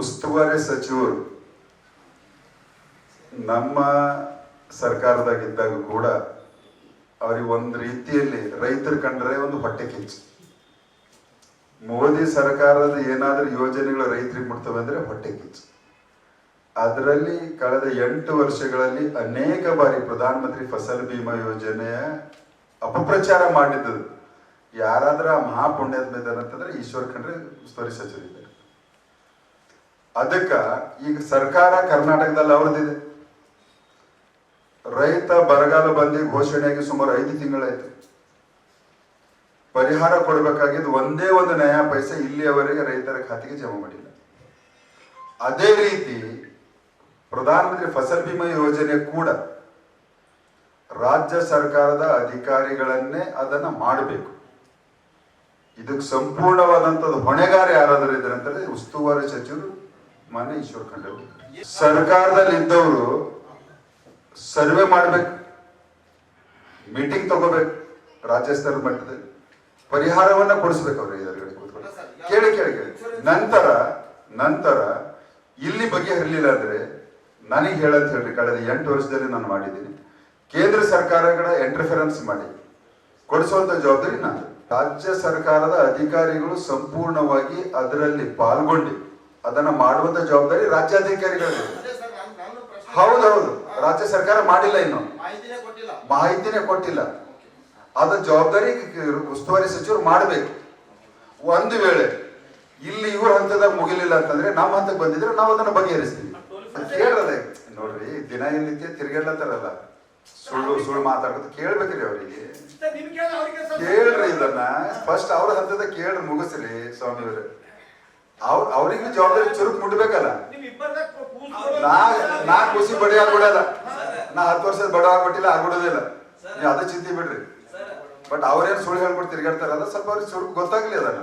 ಉಸ್ತುವಾರಿ ಸಚಿವರು ನಮ್ಮ ಸರ್ಕಾರದಾಗಿದ್ದಾಗ ಕೂಡ ಅವ್ರಿಗೆ ಒಂದು ರೀತಿಯಲ್ಲಿ ರೈತರು ಕಂಡ್ರೆ ಒಂದು ಹೊಟ್ಟೆ ಕಿಚ್ಚು ಮೋದಿ ಸರ್ಕಾರದ ಏನಾದ್ರೂ ಯೋಜನೆಗಳು ರೈತರಿಗೆ ಮುಟ್ತವೆ ಅಂದ್ರೆ ಹೊಟ್ಟೆ ಕಿಚ್ಚು ಅದರಲ್ಲಿ ಕಳೆದ ಎಂಟು ವರ್ಷಗಳಲ್ಲಿ ಅನೇಕ ಬಾರಿ ಪ್ರಧಾನಮಂತ್ರಿ ಫಸಲ್ ಭೀಮಾ ಯೋಜನೆಯ ಅಪಪ್ರಚಾರ ಮಾಡಿದ್ದು ಯಾರಾದ್ರೂ ಆ ಮಹಾಪುಣ್ಯದ ಮೇಲೆ ಅಂತಂದ್ರೆ ಈಶ್ವರ್ ಕಂಡ್ರೆ ಉಸ್ತುವಾರಿ ಸಚಿವರಿದ್ದಾರೆ. ಅದಕ್ಕ ಈಗ ಸರ್ಕಾರ ಕರ್ನಾಟಕದಲ್ಲಿ ಅವ್ರದ್ದಿದೆ. ರೈತ ಬರಗಾಲ ಬಂದಿ ಘೋಷಣೆಯಾಗಿ ಸುಮಾರು ಐದು ತಿಂಗಳಾಯ್ತು. ಪರಿಹಾರ ಕೊಡಬೇಕಾಗಿದ್ದು ಒಂದೇ ಒಂದು ನ್ಯಾಯ ಪೈಸೆ ಇಲ್ಲಿಯವರೆಗೆ ರೈತರ ಖಾತೆಗೆ ಜಮಾ ಮಾಡಿಲ್ಲ. ಅದೇ ರೀತಿ ಪ್ರಧಾನಮಂತ್ರಿ ಫಸಲ್ ಭೀಮಾ ಯೋಜನೆ ಕೂಡ ರಾಜ್ಯ ಸರ್ಕಾರದ ಅಧಿಕಾರಿಗಳನ್ನೇ ಅದನ್ನ ಮಾಡಬೇಕು. ಇದಕ್ಕೆ ಸಂಪೂರ್ಣವಾದಂಥದ್ದು ಹೊಣೆಗಾರ ಯಾರಾದರೂ ಇದ್ದಾರೆ ಅಂತಂದ್ರೆ ಉಸ್ತುವಾರಿ ಸಚಿವರು ಮಾನ್ಯ ಈಶ್ವರ್ ಖಂಡ್ರೆ ಸರ್ಕಾರದಲ್ಲಿ ಇದ್ದವರು ಸರ್ವೆ ಮಾಡ್ಬೇಕು ಮೀಟಿಂಗ್ ತಗೋಬೇಕು ರಾಜ್ಯ ಸ್ತರದ ಮಟ್ಟದಲ್ಲಿ, ಪರಿಹಾರವನ್ನ ಕೊಡಿಸ್ಬೇಕು ಅವ್ರಿಗೆ ಕೇಳಿ ಕೇಳಿ ಕೇಳಿ. ನಂತರ ನಂತರ ಇಲ್ಲಿ ಬಗೆಹರಿಲಿಲ್ಲ ಅಂದ್ರೆ ನನಗೆ ಹೇಳಂತ ಹೇಳ್ರಿ, ಕಳೆದ ಎಂಟು ವರ್ಷದಲ್ಲಿ ನಾನು ಮಾಡಿದ್ದೀನಿ. ಕೇಂದ್ರ ಸರ್ಕಾರಗಳ ಎಂಟರ್ಫೆರೆನ್ಸ್ ಮಾಡಿ. ಕೊಡಿಸುವಂತ ಜವಾಬ್ದಾರಿ ನಾನು ರಾಜ್ಯ ಸರ್ಕಾರದ ಅಧಿಕಾರಿಗಳು ಸಂಪೂರ್ಣವಾಗಿ ಅದರಲ್ಲಿ ಪಾಲ್ಗೊಂಡು ಅದನ್ನ ಮಾಡುವಂತ ಜವಾಬ್ದಾರಿ ರಾಜ್ಯಾಧಿಕಾರಿಗಳಿದೆ ಹೌದೌದು ರಾಜ್ಯ ಸರ್ಕಾರ ಮಾಡಿಲ್ಲ ಇನ್ನು. ಮಾಹಿತಿನೇ ಕೊಟ್ಟಿಲ್ಲ. ಅದ ಜವಾಬ್ದಾರಿ ಉಸ್ತುವಾರಿ ಸಚಿವರು ಮಾಡಬೇಕು. ಒಂದು ವೇಳೆ ಇಲ್ಲಿ ಇವ್ರ ಹಂತದಾಗ ಮುಗಿಲಿಲ್ಲ ಅಂತಂದ್ರೆ ನಮ್ಮ ಹಂತಕ್ಕೆ ಬಂದಿದ್ರೆ ನಾವು ಅದನ್ನ ಬಗೆಹರಿಸ್ತೀವಿ. ಕೇಳ್ರದೆ. ನೋಡ್ರಿ ದಿನ ಏನಿತ್ಯ ತಿರ್ಗಾಡ್ಲತ್ತಾರಲ್ಲ. ಸುಳ್ಳು ಸುಳ್ಳು ಮಾತಾಡೋದು ಕೇಳ್ಬೇಕ್ರಿ ಅವರಿಗೆ. ಕೇಳ್ರಿ ಇದನ್ನ. ಫಸ್ಟ್ ಅವ್ರ ಹಂತದ ಕೇಳ್ರಿ ಮುಗಿಸ್ರಿ ಸ್ವಾಮಿಯವ್ರೆ. ಅವ್ರ ಅವ್ರಿಗೂ ಜವಾಬ್ದಾರಿ ಚುರುಕ್ ಮುಟ್ಬೇಕಲ್ಲ. ನಾ ಖುಷಿ ಬಡಿ ಆಗ್ಬಿಡಲ್ಲ ನಾ ಹತ್ತು ವರ್ಷದ ಬಡ ಆಗ್ಬಿಟ್ಟಿಲ್ಲ ಆಗ್ಬಿಡೋದಿಲ್ಲ. ನೀವು ಅದ ಚಿಂತೆ ಬಿಡ್ರಿ. ಬಟ್ ಅವ್ರೇನ್ ಸುಳ್ಳು ಹೇಳ್ಬಿಟ್ಟು ತಿರ್ಗಾಡ್ತಾರಲ್ಲ ಸ್ವಲ್ಪ ಅವ್ರಿಗೆ ಚುರುಕ್ ಗೊತ್ತಾಗ್ಲಿ ಅದನ್ನ.